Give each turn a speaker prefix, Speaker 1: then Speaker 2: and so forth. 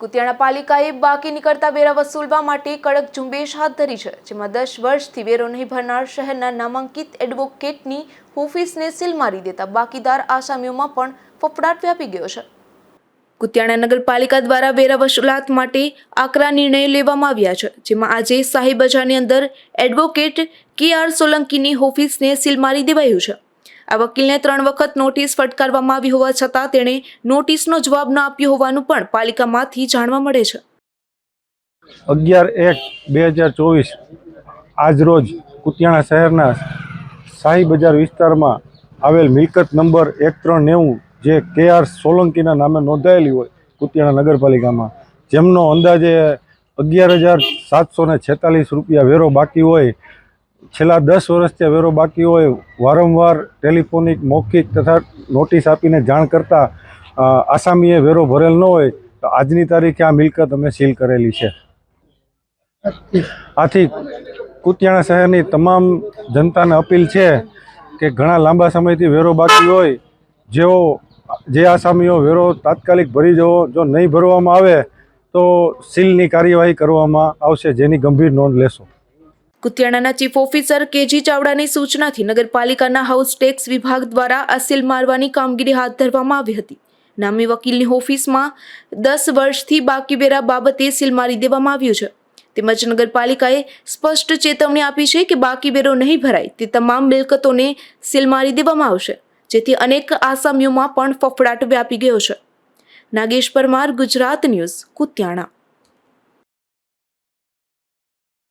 Speaker 1: કુતિયાણા પાલિકાએ બાકી નીકળતા વેરા વસૂલવા માટે કડક ઝુંબેશ હાથ ધરી છે, જેમાં દસ વર્ષથી વેરો નહીં ભરનાર શહેરના નામાંકિત એડવોકેટની ઓફિસને સીલ મારી દેતા બાકીદાર આસામીઓમાં પણ ફફડાટ વ્યાપી ગયો છે. કુતિયાણા નગરપાલિકા દ્વારા વેરા વસૂલાત માટે આકરા નિર્ણયો લેવામાં આવ્યા છે, જેમાં આજે શાહી બજારની અંદર એડવોકેટ કે આર સોલંકીની ઓફિસને સીલ મારી દેવાયું છે. આ વકીલને ત્રણ વખત નોટિસ ફટકારવામાં આવી હોવા છતાં તેણે નોટિસનો જવાબ ન આપ્યો હોવાનું પણ પાલિકામાંથી જાણવા મળે છે.
Speaker 2: અગિયાર એક બે હજાર ચોવીસ આજરોજ કુતિયાણા શહેરના શાહી બજાર વિસ્તારમાં આવેલ મિલકત નંબર એક ત્રણ નેવું જે કે આર સોલંકીના નામે નોંધાયેલી હોય કુતિયાણા નગરપાલિકામાં, જેમનો અંદાજે અગિયાર હજાર સાતસો છેતાલીસ રૂપિયા વેરો બાકી હોય છેલ્લા દસ વર્ષથી વેરો બાકી હોય, વારંવાર ટેલિફોનિક, મૌખિક તથા નોટિસ આપીને જાણ કરતાં આસામીએ વેરો ભરેલ ન હોય, તો આજની તારીખે આ મિલકત અમે સીલ કરેલી છે. આથી કુતિયાણા શહેરની તમામ જનતાને અપીલ છે કે ઘણા લાંબા સમયથી વેરો બાકી હોય, જેઓ, જે આસામીઓ વેરો તાત્કાલિક ભરી જવો, જો નહીં ભરવામાં આવે, તો સીલની કાર્યવાહી કરવામાં આવશે, જેની ગંભીર નોંધ લેશો.
Speaker 1: કુતિયાણાના ચીફ ઓફિસર કેજી ચાવડાની સૂચનાથી નગરપાલિકાના હાઉસ ટેક્સ વિભાગ દ્વારા આ સીલ મારવાની કામગીરી હાથ ધરવામાં આવી હતી. નામી વકીલની ઓફિસમાં દસ વર્ષથી બાકી વેરા બાબતે સીલ મારી દેવામાં આવ્યું છે. તેમજ નગરપાલિકાએ સ્પષ્ટ ચેતવણી આપી છે કે બાકી વેરો નહીં ભરાય તે તમામ મિલકતોને સીલ મારી દેવામાં આવશે, જેથી અનેક આસામીઓમાં પણ ફફડાટ વ્યાપી ગયો છે. નાગેશ પરમાર, ગુજરાત ન્યૂઝ, કુતિયાણા.